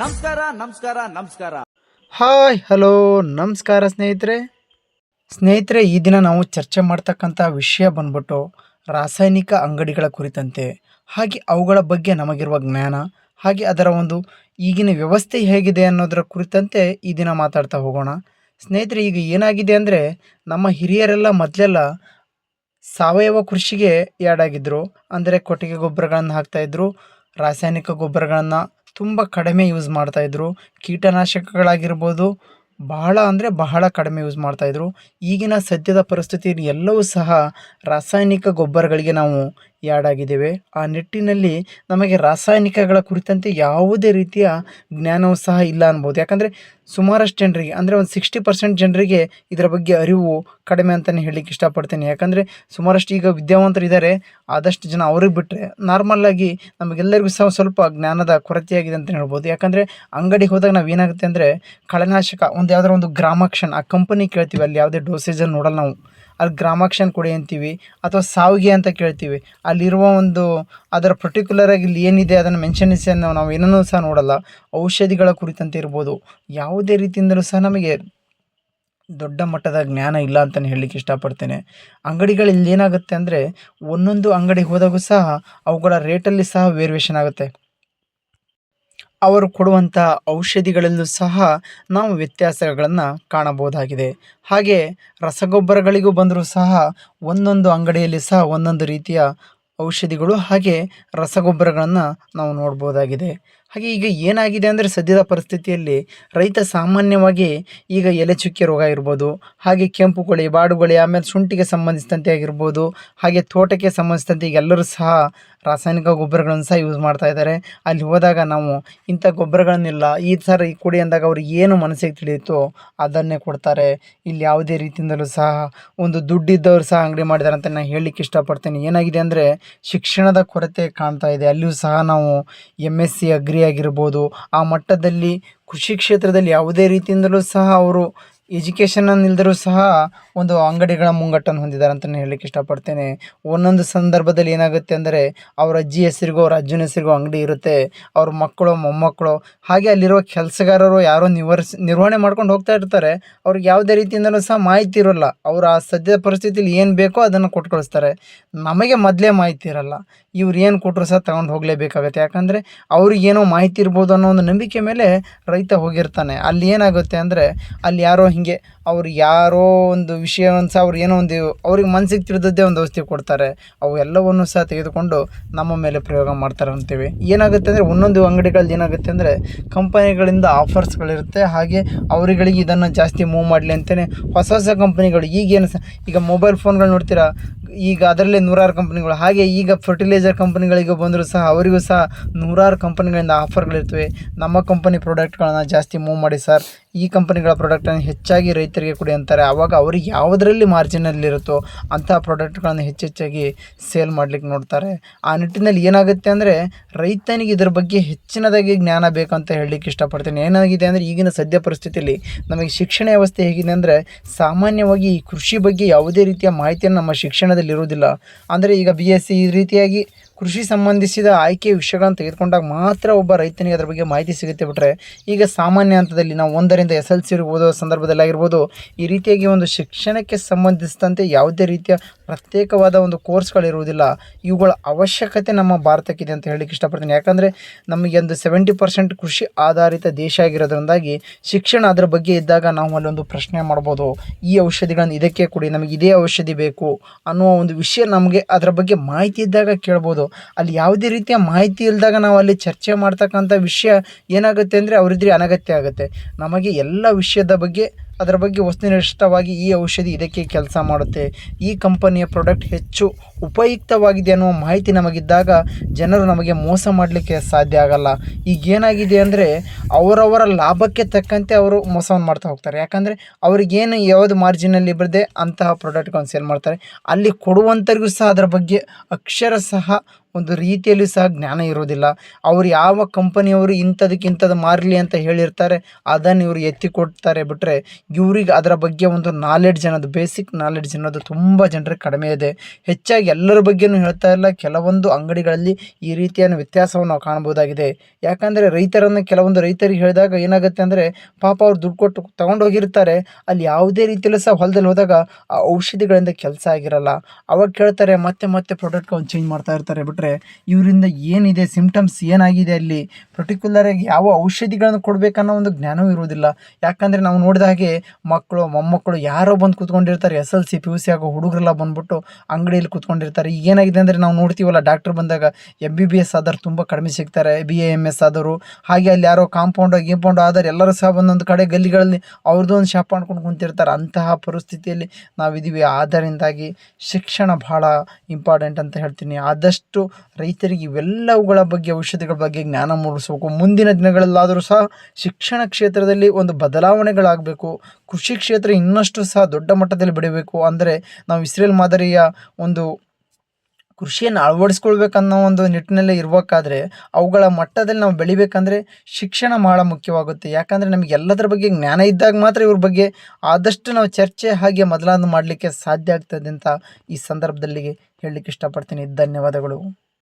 ನಮಸ್ಕಾರ ನಮಸ್ಕಾರ ನಮಸ್ಕಾರ. ಹಾಯ್, ಹಲೋ, ನಮಸ್ಕಾರ ಸ್ನೇಹಿತರೆ. ಸ್ನೇಹಿತರೆ, ಈ ದಿನ ನಾವು ಚರ್ಚೆ ಮಾಡ್ತಕ್ಕಂಥ ವಿಷಯ ಬಂದ್ಬಿಟ್ಟು ರಾಸಾಯನಿಕ ಅಂಗಡಿಗಳ ಕುರಿತಂತೆ, ಹಾಗೆ ಅವುಗಳ ಬಗ್ಗೆ ನಮಗಿರುವ ಜ್ಞಾನ, ಹಾಗೆ ಅದರ ಒಂದು ಈಗಿನ ವ್ಯವಸ್ಥೆ ಹೇಗಿದೆ ಅನ್ನೋದರ ಕುರಿತಂತೆ ಈ ದಿನ ಮಾತಾಡ್ತಾ ಹೋಗೋಣ. ಸ್ನೇಹಿತರೆ, ಈಗ ಏನಾಗಿದೆ ಅಂದರೆ, ನಮ್ಮ ಹಿರಿಯರೆಲ್ಲ ಮೊದಲೆಲ್ಲ ಸಾವಯವ ಕೃಷಿಗೆ ಯಾಡಾಗಿದ್ದರು ಅಂದರೆ ಕೊಟ್ಟಿಗೆ ಗೊಬ್ಬರಗಳನ್ನು ಹಾಕ್ತಾಯಿದ್ರು ರಾಸಾಯನಿಕ ಗೊಬ್ಬರಗಳನ್ನು ತುಂಬ ಕಡಿಮೆ ಯೂಸ್ ಮಾಡ್ತಾಯಿದ್ರು ಕೀಟನಾಶಕಗಳಾಗಿರ್ಬೋದು, ಬಹಳ ಅಂದರೆ ಬಹಳ ಕಡಿಮೆ ಯೂಸ್ ಮಾಡ್ತಾಯಿದ್ರು ಈಗಿನ ಸದ್ಯದ ಪರಿಸ್ಥಿತಿಯಲ್ಲಿ ಎಲ್ಲವೂ ಸಹ ರಾಸಾಯನಿಕ ಗೊಬ್ಬರಗಳಿಗೆ ನಾವು ಯಾಡಾಗಿದ್ದೇವೆ. ಆ ನಿಟ್ಟಿನಲ್ಲಿ ನಮಗೆ ರಾಸಾಯನಿಕಗಳ ಕುರಿತಂತೆ ಯಾವುದೇ ರೀತಿಯ ಜ್ಞಾನವೂ ಸಹ ಇಲ್ಲ ಅನ್ಬೋದು. ಯಾಕಂದರೆ ಸುಮಾರಷ್ಟು ಜನರಿಗೆ, ಅಂದರೆ ಒಂದು ಸಿಕ್ಸ್ಟಿ ಪರ್ಸೆಂಟ್ ಜನರಿಗೆ ಇದರ ಬಗ್ಗೆ ಅರಿವು ಕಡಿಮೆ ಅಂತಲೇ ಹೇಳಲಿಕ್ಕೆ ಇಷ್ಟಪಡ್ತೀನಿ. ಯಾಕಂದರೆ ಸುಮಾರಷ್ಟು ಈಗ ವಿದ್ಯಾವಂತರು ಇದ್ದಾರೆ ಆದಷ್ಟು ಜನ ಅವ್ರಿಗೆ ಬಿಟ್ಟರೆ ನಾರ್ಮಲ್ಲಾಗಿ ನಮಗೆಲ್ಲರಿಗೂ ಸಹ ಸ್ವಲ್ಪ ಜ್ಞಾನದ ಕೊರತೆಯಾಗಿದೆ ಅಂತ ಹೇಳ್ಬೋದು. ಯಾಕಂದರೆ ಅಂಗಡಿಗೆ ಹೋದಾಗ ನಾವು ಏನಾಗುತ್ತೆ ಅಂದರೆ ಕಳೆನಾಶಕ, ಒಂದು ಯಾವ್ದಾರ ಒಂದು ಗ್ರಾಮಕ್ಷನ್, ಆ ಕಂಪನಿ ಕೇಳ್ತೀವಿ, ಅಲ್ಲಿ ಯಾವುದೇ ಡೋಸೇಜನ್ನು ನೋಡಲ್ಲ ನಾವು. ಅಲ್ಲಿ ಗ್ರಾಮಾಕ್ಷನ್ ಕೊಡಿ ಅಂತೀವಿ ಅಥವಾ ಸಾವಿಗೆ ಅಂತ ಕೇಳ್ತೀವಿ. ಅಲ್ಲಿರುವ ಒಂದು ಅದರ ಪರ್ಟಿಕ್ಯುಲರ್ ಆಗಿ ಇಲ್ಲಿ ಏನಿದೆ ಅದನ್ನು ಮೆನ್ಷನಿಸನ್ನು ನಾವು ಏನನ್ನೂ ಸಹ ನೋಡಲ್ಲ. ಔಷಧಿಗಳ ಕುರಿತಂತೆ ಇರ್ಬೋದು. ಯಾವುದೇ ರೀತಿಯಿಂದಲೂ ಸಹ ನಮಗೆ ದೊಡ್ಡ ಮಟ್ಟದ ಜ್ಞಾನ ಇಲ್ಲ ಅಂತಲೇ ಹೇಳಲಿಕ್ಕೆ ಇಷ್ಟಪಡ್ತೇನೆ. ಅಂಗಡಿಗಳಲ್ಲಿ ಏನಾಗುತ್ತೆ ಅಂದರೆ ಒಂದೊಂದು ಅಂಗಡಿಗೆ ಹೋದಾಗೂ ಸಹ ಅವುಗಳ ರೇಟಲ್ಲಿ ಸಹ ವೇರಿಯೇಷನ್ ಆಗುತ್ತೆ. ಅವರು ಕೊಡುವಂಥ ಔಷಧಿಗಳಲ್ಲೂ ಸಹ ನಾವು ವ್ಯತ್ಯಾಸಗಳನ್ನು ಕಾಣಬಹುದಾಗಿದೆ. ಹಾಗೆ ರಸಗೊಬ್ಬರಗಳಿಗೂ ಬಂದರೂ ಸಹ ಒಂದೊಂದು ಅಂಗಡಿಯಲ್ಲಿ ಸಹ ಒಂದೊಂದು ರೀತಿಯ ಔಷಧಿಗಳು ಹಾಗೆ ರಸಗೊಬ್ಬರಗಳನ್ನು ನಾವು ನೋಡ್ಬೋದಾಗಿದೆ ಹಾಗೆ ಈಗ ಏನಾಗಿದೆ ಅಂದರೆ ಸದ್ಯದ ಪರಿಸ್ಥಿತಿಯಲ್ಲಿ ರೈತ ಸಾಮಾನ್ಯವಾಗಿ ಈಗ ಎಲೆ ಚುಕ್ಕೆ ರೋಗ ಇರ್ಬೋದು, ಹಾಗೆ ಕೆಂಪು ಕೊಳೆ ಬಾಡುಗೊಳೆ ಆಮೇಲೆ ಶುಂಠಿಗೆ ಸಂಬಂಧಿಸಿದಂತೆ ಆಗಿರ್ಬೋದು, ಹಾಗೆ ತೋಟಕ್ಕೆ ಸಂಬಂಧಿಸಿದಂತೆ ಈಗ ಎಲ್ಲರೂ ಸಹ ರಾಸಾಯನಿಕ ಗೊಬ್ಬರಗಳನ್ನು ಸಹ ಯೂಸ್ ಮಾಡ್ತಾ ಇದ್ದಾರೆ. ಅಲ್ಲಿ ಹೋದಾಗ ನಾವು ಇಂಥ ಗೊಬ್ಬರಗಳನ್ನಿಲ್ಲ ಈ ಥರ ಈ ಕೊಡಿ ಅಂದಾಗ ಅವ್ರಿಗೆ ಏನು ಮನಸ್ಸಿಗೆ ತಿಳಿಯುತ್ತೋ ಅದನ್ನೇ ಕೊಡ್ತಾರೆ. ಇಲ್ಲಿ ಯಾವುದೇ ರೀತಿಯಿಂದಲೂ ಸಹ ಒಂದು ದುಡ್ಡಿದ್ದವರು ಸಹ ಅಂಗಡಿ ಮಾಡಿದ್ದಾರೆ ಅಂತ ನಾನು ಹೇಳಲಿಕ್ಕೆ ಇಷ್ಟಪಡ್ತೇನೆ. ಏನಾಗಿದೆ ಅಂದರೆ ಶಿಕ್ಷಣದ ಕೊರತೆ ಕಾಣ್ತಾ ಇದೆ. ಅಲ್ಲಿಯೂ ಸಹ ನಾವು ಎಂ ಎಸ್ ಸಿ ಅಗ್ರಿ ಆಗಿರ್ಬೋದು. ಆ ಮಟ್ಟದಲ್ಲಿ ಕೃಷಿ ಕ್ಷೇತ್ರದಲ್ಲಿ ಯಾವುದೇ ರೀತಿಯಿಂದಲೂ ಸಹ ಅವರು ಎಜುಕೇಷನನ್ನು ಇಲ್ದರೂ ಸಹ ಒಂದು ಅಂಗಡಿಗಳ ಮುಂಗಟ್ಟನ್ನು ಹೊಂದಿದ್ದಾರೆ ಅಂತಲೇ ಹೇಳಲಿಕ್ಕೆ ಇಷ್ಟಪಡ್ತೇನೆ. ಒಂದೊಂದು ಸಂದರ್ಭದಲ್ಲಿ ಏನಾಗುತ್ತೆ ಅಂದರೆ, ಅವ್ರ ಅಜ್ಜಿ ಹೆಸರಿಗೋ, ಅವ್ರ ಅಜ್ಜನ ಹೆಸರಿಗೋ ಅಂಗಡಿ ಇರುತ್ತೆ. ಅವ್ರ ಮಕ್ಕಳು, ಮೊಮ್ಮಕ್ಕಳು, ಹಾಗೆ ಅಲ್ಲಿರುವ ಕೆಲಸಗಾರರು ಯಾರೋ ನಿವರ್ಸ್, ನಿರ್ವಹಣೆ ಮಾಡ್ಕೊಂಡು ಹೋಗ್ತಾ ಇರ್ತಾರೆ. ಅವ್ರಿಗೆ ಯಾವುದೇ ರೀತಿಯಿಂದಲೂ ಸಹ ಮಾಹಿತಿ ಇರೋಲ್ಲ. ಅವ್ರು ಆ ಸದ್ಯದ ಪರಿಸ್ಥಿತಿಲಿ ಏನು ಬೇಕೋ ಅದನ್ನು ಕೊಟ್ಟು ಕಳಿಸ್ತಾರೆ ನಮಗೆ ಮೊದಲೇ ಮಾಹಿತಿ ಇರಲ್ಲ. ಇವ್ರು ಏನು ಕೊಟ್ಟರು ಸಹ ತಗೊಂಡು ಹೋಗಲೇಬೇಕಾಗತ್ತೆ. ಯಾಕಂದರೆ, ಅವ್ರಿಗೇನೋ ಮಾಹಿತಿ ಇರ್ಬೋದು ಅನ್ನೋ ಒಂದು ನಂಬಿಕೆ ಮೇಲೆ ರೈತ ಹೋಗಿರ್ತಾನೆ. ಅಲ್ಲಿ ಏನಾಗುತ್ತೆ ಅಂದರೆ, ಅಲ್ಲಿ ಯಾರೋ ಹೀಗೆ ಅವ್ರು ಯಾರೋ ಒಂದು ವಿಷಯವನ್ನು ಸಹ ಅವ್ರು ಏನೋ ಒಂದು ಅವ್ರಿಗೆ ಮನ್ಸಿಗೆ ತಿಳಿದದ್ದೇ ಒಂದು ಔಷಧಿ ಕೊಡ್ತಾರೆ. ಅವು ಎಲ್ಲವನ್ನು ಸಹ ತೆಗೆದುಕೊಂಡು ನಮ್ಮ ಮೇಲೆ ಪ್ರಯೋಗ ಮಾಡ್ತಾರೆ ಅಂತೀವಿ. ಏನಾಗುತ್ತೆ ಅಂದರೆ ಒಂದೊಂದು ಅಂಗಡಿಗಳಲ್ಲಿ ಏನಾಗುತ್ತೆ ಅಂದರೆ ಕಂಪನಿಗಳಿಂದ ಆಫರ್ಸ್ಗಳಿರುತ್ತೆ. ಹಾಗೆ ಅವರುಗಳಿಗೆ ಇದನ್ನು ಜಾಸ್ತಿ ಮೂವ್ ಮಾಡಲಿ ಅಂತಲೇ ಹೊಸ ಹೊಸ ಕಂಪ್ನಿಗಳು ಈಗೇನು ಸಹ ಈಗ ಮೊಬೈಲ್ ಫೋನ್ಗಳು ನೋಡ್ತೀರಾ? ಈಗ ಅದರಲ್ಲೇ ನೂರಾರು ಕಂಪ್ನಿಗಳು. ಹಾಗೆ ಈಗ ಫರ್ಟಿಲೈಸರ್ ಕಂಪ್ನಿಗಳಿಗೆ ಬಂದರೂ ಸಹ ಅವರಿಗೂ ಸಹ ನೂರಾರು ಕಂಪನಿಗಳಿಂದ ಆಫರ್ಗಳಿರ್ತವೆ. ನಮ್ಮ ಕಂಪನಿ ಪ್ರಾಡಕ್ಟ್ಗಳನ್ನು ಜಾಸ್ತಿ ಮೂವ್ ಮಾಡಿ ಸರ್. ಈ ಕಂಪನಿಗಳ ಪ್ರಾಡಕ್ಟನ್ನು ಹೆಚ್ಚಾಗಿ ರೈತರಿಗೆ ಕೊಡಿ ಅಂತಾರೆ. ಆವಾಗ ಅವ್ರಿಗೆ ಯಾವುದರಲ್ಲಿ ಮಾರ್ಜಿನಲ್ಲಿರುತ್ತೋ ಅಂತಹ ಪ್ರಾಡಕ್ಟ್ಗಳನ್ನು ಹೆಚ್ಚೆಚ್ಚಾಗಿ ಸೇಲ್ ಮಾಡ್ಲಿಕ್ಕೆ ನೋಡ್ತಾರೆ. ಆ ನಿಟ್ಟಿನಲ್ಲಿ ಏನಾಗುತ್ತೆ ಅಂದರೆ ರೈತನಿಗೆ ಇದ್ರ ಬಗ್ಗೆ ಹೆಚ್ಚಿನದಾಗಿ ಜ್ಞಾನ ಬೇಕಂತ ಹೇಳಲಿಕ್ಕೆ ಇಷ್ಟಪಡ್ತೀನಿ. ಏನಾಗಿದೆ ಅಂದರೆ ಈಗಿನ ಸದ್ಯ ಪರಿಸ್ಥಿತಿಯಲ್ಲಿ ನಮಗೆ ಶಿಕ್ಷಣ ವ್ಯವಸ್ಥೆ ಹೇಗಿದೆ ಅಂದರೆ ಸಾಮಾನ್ಯವಾಗಿ ಈ ಕೃಷಿ ಬಗ್ಗೆ ಯಾವುದೇ ರೀತಿಯ ಮಾಹಿತಿಯನ್ನು ನಮ್ಮ ಶಿಕ್ಷಣದಲ್ಲಿ ಇರುವುದಿಲ್ಲ ಅಂದರೆ ಈಗ ಬಿ ಎಸ್ ಸಿ ಈ ರೀತಿಯಾಗಿ ಕೃಷಿ ಸಂಬಂಧಿಸಿದ ಆಯ್ಕೆ ವಿಷಯಗಳನ್ನು ತೆಗೆದುಕೊಂಡಾಗ ಮಾತ್ರ ಒಬ್ಬ ರೈತನಿಗೆ ಅದರ ಬಗ್ಗೆ ಮಾಹಿತಿ ಸಿಗುತ್ತೆ ಬಿಟ್ಟರೆ ಈಗ ಸಾಮಾನ್ಯ ಹಂತದಲ್ಲಿ ನಾವು ಒಂದರಿಂದ ಎಸ್ ಎಲ್ ಸಿ ಇರ್ಬೋದು ಸಂದರ್ಭದಲ್ಲಿ ಆಗಿರ್ಬೋದು ಈ ರೀತಿಯಾಗಿ ಒಂದು ಶಿಕ್ಷಣಕ್ಕೆ ಸಂಬಂಧಿಸಿದಂತೆ ಯಾವುದೇ ರೀತಿಯ ಪ್ರತ್ಯೇಕವಾದ ಒಂದು ಕೋರ್ಸ್ಗಳಿರುವುದಿಲ್ಲ ಇವುಗಳ ಅವಶ್ಯಕತೆ ನಮ್ಮ ಭಾರತಕ್ಕಿದೆ ಅಂತ ಹೇಳಲಿಕ್ಕೆ ಇಷ್ಟಪಡ್ತೀನಿ. ಯಾಕಂದರೆ ನಮಗೆ ಒಂದು ಸೆವೆಂಟಿ ಪರ್ಸೆಂಟ್ ಕೃಷಿ ಆಧಾರಿತ ದೇಶ ಆಗಿರೋದ್ರಿಂದಾಗಿ ಶಿಕ್ಷಣ ಅದರ ಬಗ್ಗೆ ಇದ್ದಾಗ ನಾವು ಅಲ್ಲೊಂದು ಪ್ರಶ್ನೆ ಮಾಡ್ಬೋದು. ಈ ಔಷಧಿಗಳನ್ನು ಇದಕ್ಕೆ ಕೊಡಿ, ನಮಗೆ ಇದೇ ಔಷಧಿ ಬೇಕು ಅನ್ನುವ ಒಂದು ವಿಷಯ ನಮಗೆ ಅದರ ಬಗ್ಗೆ ಮಾಹಿತಿ ಇದ್ದಾಗ ಕೇಳ್ಬೋದು. ಅಲ್ಲಿ ಯಾವುದೇ ರೀತಿಯ ಮಾಹಿತಿ ಇಲ್ಲದಾಗ ನಾವು ಅಲ್ಲಿ ಚರ್ಚೆ ಮಾಡ್ತಕ್ಕಂಥ ವಿಷಯ ಏನಾಗುತ್ತೆ ಅಂದರೆ ಅವರಿದ್ರೆ ಅನಗತ್ಯ ಆಗುತ್ತೆ. ನಮಗೆ ಎಲ್ಲ ವಿಷಯದ ಬಗ್ಗೆ ಅದರ ಬಗ್ಗೆ ವಸ್ತುನಿಷ್ಠವಾಗಿ ಈ ಔಷಧಿ ಇದಕ್ಕೆ ಕೆಲಸ ಮಾಡುತ್ತೆ. ಈ ಕಂಪನಿಯ ಪ್ರಾಡಕ್ಟ್ ಹೆಚ್ಚು ಉಪಯುಕ್ತವಾಗಿದೆ ಅನ್ನುವ ಮಾಹಿತಿ ನಮಗಿದ್ದಾಗ ಜನರು ನಮಗೆ ಮೋಸ ಮಾಡಲಿಕ್ಕೆ ಸಾಧ್ಯ ಆಗಲ್ಲ. ಈಗ ಏನಾಗಿದೆ ಅಂದರೆ ಅವರವರ ಲಾಭಕ್ಕೆ ತಕ್ಕಂತೆ ಅವರು ಮೋಸವನ್ನು ಮಾಡ್ತಾ ಹೋಗ್ತಾರೆ. ಯಾಕಂದರೆ ಅವ್ರಿಗೇನು ಯಾವುದು ಮಾರ್ಜಿನಲ್ಲಿ ಬರದೆ ಅಂತಹ ಪ್ರಾಡಕ್ಟ್ಗಳನ್ನು ಸೇಲ್ ಮಾಡ್ತಾರೆ. ಅಲ್ಲಿ ಕೊಡುವಂಥರಿಗೂ ಸಹ ಅದರ ಬಗ್ಗೆ ಅಕ್ಷರ ಸಹ ಒಂದು ರೀತಿಯಲ್ಲಿ ಸಹ ಜ್ಞಾನ ಇರೋದಿಲ್ಲ. ಅವ್ರು ಯಾವ ಕಂಪನಿಯವರು ಇಂಥದಕ್ಕೆ ಇಂಥದ್ದು ಮಾರಲಿ ಅಂತ ಹೇಳಿರ್ತಾರೆ, ಅದನ್ನು ಇವರು ಎತ್ತಿ ಕೊಡ್ತಾರೆ ಬಿಟ್ಟರೆ ಇವ್ರಿಗೆ ಅದರ ಬಗ್ಗೆ ಒಂದು ನಾಲೆಡ್ಜ್ ಅನ್ನೋದು ಬೇಸಿಕ್ ನಾಲೆಡ್ಜ್ ಅನ್ನೋದು ತುಂಬ ಜನರಿಗೆ ಕಡಿಮೆ ಇದೆ. ಹೆಚ್ಚಾಗಿ ಎಲ್ಲರ ಬಗ್ಗೆನೂ ಹೇಳ್ತಾ ಇಲ್ಲ. ಕೆಲವೊಂದು ಅಂಗಡಿಗಳಲ್ಲಿ ಈ ರೀತಿಯ ವ್ಯತ್ಯಾಸವನ್ನು ನಾವು ಕಾಣ್ಬೋದಾಗಿದೆ ಯಾಕಂದರೆ ರೈತರನ್ನು ಕೆಲವೊಂದು ರೈತರಿಗೆ ಹೇಳಿದಾಗ ಏನಾಗುತ್ತೆ ಅಂದರೆ, ಪಾಪ ಅವ್ರು ದುಡ್ಡು ಕೊಟ್ಟು ತೊಗೊಂಡೋಗಿರ್ತಾರೆ. ಅಲ್ಲಿ ಯಾವುದೇ ರೀತಿಯಲ್ಲೂ ಸಹ ಹೊಲದಲ್ಲಿ ಹೋದಾಗ ಆ ಔಷಧಿಗಳಿಂದ ಕೆಲಸ ಆಗಿರಲ್ಲ. ಅವಾಗ ಕೇಳ್ತಾರೆ, ಮತ್ತೆ ಮತ್ತೆ ಪ್ರಾಡಕ್ಟ್ ಚೇಂಜ್ ಮಾಡ್ತಾ ಇರ್ತಾರೆ ಬಿಟ್ಟರೆ ಇವರಿಂದ ಏನಿದೆ ಸಿಂಪ್ಟಮ್ಸ್ ಏನಾಗಿದೆ ಅಲ್ಲಿ? ಪರ್ಟಿಕ್ಯುಲರಾಗಿ ಯಾವ ಔಷಧಿಗಳನ್ನು ಕೊಡಬೇಕನ್ನೋ ಒಂದು ಜ್ಞಾನವೂ ಇರುವುದಿಲ್ಲ. ಯಾಕಂದರೆ ನಾವು ನೋಡಿದ ಹಾಗೆ ಮಕ್ಕಳು, ಮೊಮ್ಮಕ್ಕಳು ಯಾರೋ ಬಂದು ಕೂತ್ಕೊಂಡಿರ್ತಾರೆ, S L C, P U C ಆಗೋ ಹುಡುಗರೆಲ್ಲ ಬಂದ್ಬಿಟ್ಟು ಅಂಗಡಿಯಲ್ಲಿ ಕೂತ್ಕೊಂಡಿರ್ತಾರೆ. ಏನಾಗಿದೆ ಅಂದರೆ ನಾವು ನೋಡ್ತೀವಲ್ಲ ಡಾಕ್ಟ್ರ್ ಬಂದಾಗ ಎಂ ಬಿ ಬಿ ಎಸ್ ಆದವ್ರು ತುಂಬ ಕಡಿಮೆ ಸಿಗ್ತಾರೆ ಬಿ ಎ ಎಂ ಎಸ್ ಆದವರು. ಹಾಗೆ ಅಲ್ಲಿ ಯಾರೋ ಕಾಂಪೌಂಡು ಗೀಂಪೌಂಡು ಆದರೆ ಎಲ್ಲರೂ ಸಹ ಒಂದೊಂದು ಕಡೆ ಗಲ್ಲಿಗಳಲ್ಲಿ ಅವ್ರದ್ದು ಒಂದು ಶಾಪ್ ಮಾಡ್ಕೊಂಡು ಕುಂತಿರ್ತಾರೆ. ಅಂತಹ ಪರಿಸ್ಥಿತಿಯಲ್ಲಿ ನಾವಿದ್ದೀವಿ. ಆದ್ದರಿಂದಾಗಿ ಶಿಕ್ಷಣ ಬಹಳ ಇಂಪಾರ್ಟೆಂಟ್ ಅಂತ ಹೇಳ್ತೀನಿ. ಆದಷ್ಟು ರೈತರಿಗೆ ಇವೆಲ್ಲವುಗಳ ಬಗ್ಗೆ, ಔಷಧಿಗಳ ಬಗ್ಗೆ ಜ್ಞಾನ ಮೂಡಿಸಬೇಕು. ಮುಂದಿನ ದಿನಗಳಲ್ಲಾದರೂ ಸಹ ಶಿಕ್ಷಣ ಕ್ಷೇತ್ರದಲ್ಲಿ ಒಂದು ಬದಲಾವಣೆಗಳಾಗಬೇಕು. ಕೃಷಿ ಕ್ಷೇತ್ರ ಇನ್ನಷ್ಟು ಸಹ ದೊಡ್ಡ ಮಟ್ಟದಲ್ಲಿ ಬೆಳಿಬೇಕು. ಅಂದರೆ ನಾವು ಇಸ್ರೇಲ್ ಮಾದರಿಯ ಒಂದು ಕೃಷಿಯನ್ನು ಅಳವಡಿಸ್ಕೊಳ್ಬೇಕನ್ನೋ ಒಂದು ನಿಟ್ಟಿನಲ್ಲೇ ಇರಬೇಕಾದ್ರೆ ಅವುಗಳ ಮಟ್ಟದಲ್ಲಿ ನಾವು ಬೆಳಿಬೇಕಂದ್ರೆ ಶಿಕ್ಷಣ ಭಾಳ ಮುಖ್ಯವಾಗುತ್ತೆ. ಯಾಕಂದರೆ ನಮಗೆ ಎಲ್ಲದರ ಬಗ್ಗೆ ಜ್ಞಾನ ಇದ್ದಾಗ ಮಾತ್ರ ಇವ್ರ ಬಗ್ಗೆ ಆದಷ್ಟು ನಾವು ಚರ್ಚೆ ಹಾಗೆ ಮೊದಲಾದ ಮಾಡಲಿಕ್ಕೆ ಸಾಧ್ಯ ಆಗ್ತದೆ ಅಂತ ಈ ಸಂದರ್ಭದಲ್ಲಿ ಹೇಳಲಿಕ್ಕೆ ಇಷ್ಟಪಡ್ತೀನಿ. ಧನ್ಯವಾದಗಳು.